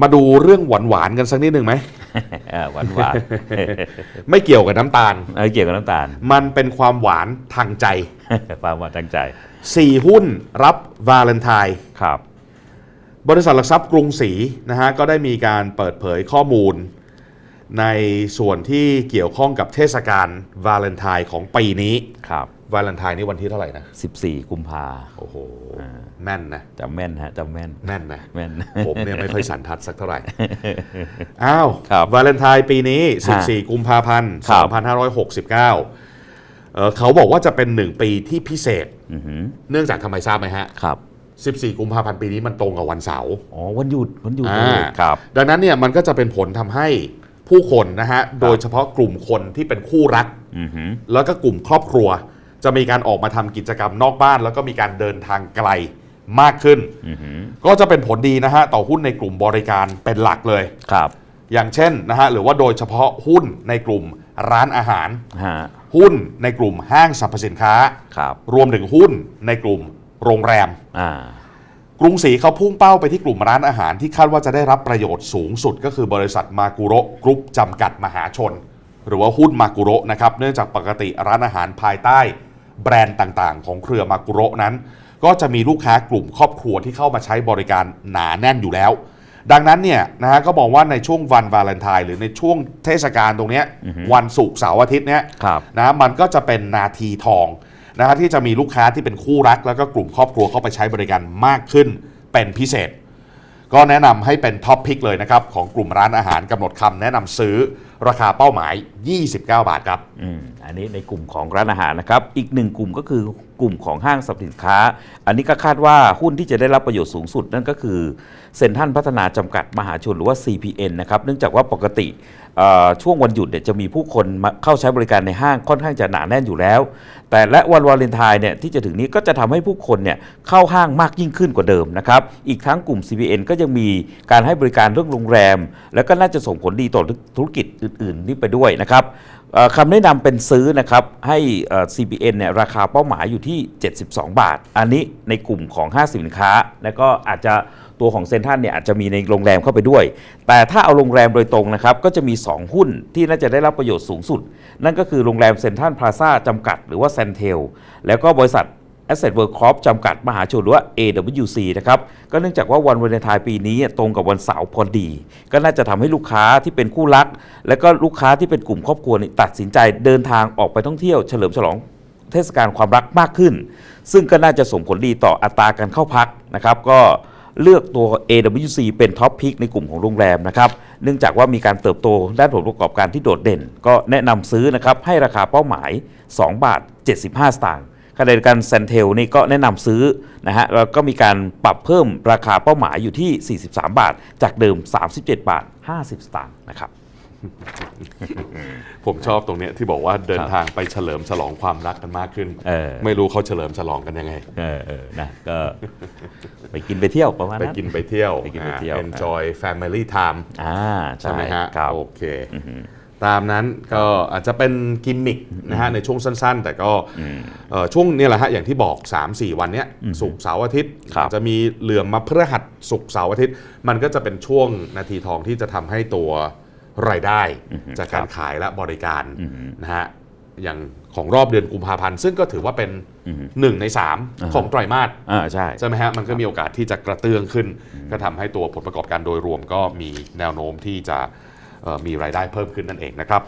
มาดูเรื่องหวานๆกันสักนิดหนึ่งไหม หวานหวานไม่เกี่ยวกับน้ำตาลๆเออเกี่ยวกับน้ำตาล มันเป็นความหวานทางใจ ความหวานตั้งใจ4 หุ้นรับวาเลนไทน์ ครับ บริษัทหลักทรัพย์กรุงศรีนะฮะก็ได้มีการเปิดเผยข้อมูล ในส่วนที่เกี่ยวข้องกับเทศกาลวาเลนไทน์ของปีนี้ครับวาเลนไทน์นี่วันที่เท่าไหร่นะ 14 กุมภาโอ้โห แม่นนะจำแม่นฮะจำแม่น แม่นนะแม่น ผมเนี่ยไม่ค่อยสันทัดสักเท่าไหร่ อ้าวครับวาเลนไทน์ปีนี้ฮะ14 กุมภาพันธ์ครับ2569เอ่อเขาบอกว่าจะเป็น1ปีที่พิเศษอือหือเนื่องจากทำไมทราบไหมฮะ ครับ 14 กุมภาพันธ์ปีนี้มันตรงกับวันเสาร์ อ๋อ วันหยุด วันหยุดอ่าเลยครับ ดังนั้นเนี่ยมันก็จะเป็นผลทำให้ ผู้คนนะฮะ โดยเฉพาะกลุ่มคนที่เป็นคู่รักอือหือแล้วก็กลุ่มครอบครัว จะมีการออกมาทำกิจกรรมนอกบ้าน แล้วก็มีการเดินทางไกลมากขึ้นอือหือก็จะเป็นผลดีนะฮะ ต่อหุ้นในกลุ่มบริการเป็นหลักเลย ครับ อย่างเช่นนะฮะ หรือว่าโดยเฉพาะหุ้นในกลุ่มร้านอาหาร ฮะ หุ้นในกลุ่มห้างสรรพสินค้า ครับ รวมถึงหุ้นในกลุ่มโรงแรม อ่า กรุงศรีเขาพุ่งเป้าไปที่กลุ่มร้านอาหารที่คาดว่าจะได้รับประโยชน์สูงสุด ก็คือบริษัทมากุโระกรุ๊ปจำกัดมหาชน หรือว่าหุ้นมากุโระนะครับเนื่องจากปกติร้านอาหารภายใต้แบรนด์ต่างๆ ของเครือมากุโระนั้น ก็จะมีลูกค้ากลุ่มครอบครัวที่เข้ามาใช้บริการหนาแน่นอยู่แล้ว ดังนั้นเนี่ยนะฮะก็มองว่าในช่วงวันวาเลนไทน์หรือในช่วงเทศกาลตรงเนี้ยวันศุกร์เสาร์อาทิตย์เนี้ยครับนะมันก็จะเป็นนาทีทอง นะฮะที่จะมีลูกค้าที่เป็นคู่รัก แล้วก็กลุ่มครอบครัวเข้าไปใช้บริการมากขึ้นเป็นพิเศษ ก็แนะนำให้เป็นท็อปพิกเลยนะครับของกลุ่มร้านอาหารกำหนดคำแนะนำซื้อ ราคาเป้าหมาย 29 บาทครับ อืมอันนี้ในกลุ่มของร้านอาหารนะครับ อีกหนึ่งกลุ่มก็คือกลุ่มของห้างสรรพสินค้า อันนี้ก็คาดว่าหุ้นที่จะได้รับประโยชน์สูงสุดนั่นก็คือเซ็นทรัลพัฒนาจำกัดมหาชนหรือว่า CPN นะครับ เนื่องจากว่าปกติเอ่อช่วงวันหยุดเนี่ยจะมีผู้คนมาเข้าใช้บริการในห้างค่อนข้างจะหนาแน่นอยู่แล้ว แต่และวันวาเลนไทน์เนี่ยที่จะถึงนี้ก็จะทำให้ผู้คนเนี่ยเข้าห้างมากยิ่งขึ้นกว่าเดิมนะครับ อีกทั้งกลุ่ม CPN ก็ยังมีการให้บริการเรื่องโรงแรม แล้วก็น่าจะส่งผลดีต่อธุรกิจอื่นๆนี่ไปด้วยนะครับคำแนะนำเป็นซื้อนะครับให้ CPN เนี่ยราคาเป้าหมายอยู่ที่ 72 บาท อันนี้ในกลุ่มของห้างสินค้า แล้วก็อาจจะตัวของเซนทรัลเนี่ยอาจจะมีในโรงแรมเข้าไปด้วย แต่ถ้าเอาโรงแรมโดยตรงนะครับก็จะมี 2 หุ้นที่น่าจะได้รับประโยชน์สูงสุด นั่นก็คือโรงแรมเซนทรัลพลาซ่าจำกัด หรือว่าเซนเทลแล้วก็บริษัท Asset World Corp จำกัดมหาชนหรือว่า AWC นะครับ ก็เนื่องจากว่าวันวาเลนไทน์ปีนี้ตรงกับวันเสาร์พอดี ก็น่าจะทำให้ลูกค้าที่เป็นคู่รัก และก็ลูกค้าที่เป็นกลุ่มครอบครัวตัดสินใจเดินทางออกไปท่องเที่ยวเฉลิมฉลองเทศกาลความรักมากขึ้น ซึ่งก็น่าจะส่งผลดีต่ออัตราการเข้าพักนะครับก็เลือกตัว AWC เป็นท็อปพิกในกลุ่มของโรงแรมนะครับ เนื่องจากว่ามีการเติบโตด้านผลประกอบการที่โดดเด่น ก็แนะนำซื้อนะครับให้ราคาเป้าหมาย 2 บาท 75 สตางค์ ขณะเดียวกันเซนเทลนี่ก็แนะนำซื้อนะฮะแล้วก็มีการปรับเพิ่มราคาเป้าหมายอยู่ที่ 43 บาท จากเดิม 37 บาท 50 สตางค์นะครับผมชอบตรงเนี้ยที่บอกว่าเดินครับทางไปเฉลิมฉลองความรักกันมากขึ้นเออไม่รู้เขาเฉลิมฉลองกันยังไงเออเออนะก็ไปกินไปเที่ยวประมาณไปนั้นกินไปเที่ยวไปกินไปเที่ยวอ่า enjoy family time อ่าใช่ไหมฮะครับโอเค ตามนั้นก็อาจจะเป็นกิมมิคนะฮะในช่วงสั้น ๆ แต่ก็เอ่อช่วงเนี้แหละฮะอย่างที่บอก 3-4 วันเนี้ยศุกร์เสาร์อาทิตย์ครับจะมีเหลื่อมมาพฤหัสศุกร์เสาร์อาทิตย์ มันก็จะเป็นช่วงนาทีทองที่จะทำให้ตัวรายได้ จากการขายและบริการนะฮะอย่างของรอบเดือนกุมภาพันธ์ซึ่งก็ถือว่าเป็นหนึ่งใน 3 ของไตรมาสอ่าใช่ใช่ไหมฮะมันก็มีโอกาสที่จะกระเตื้องขึ้น ก็ทำให้ตัวผลประกอบการโดยรวมก็มีแนวโน้มที่จะเอ่อ มีรายได้เพิ่มขึ้นนั่นเองนะครับ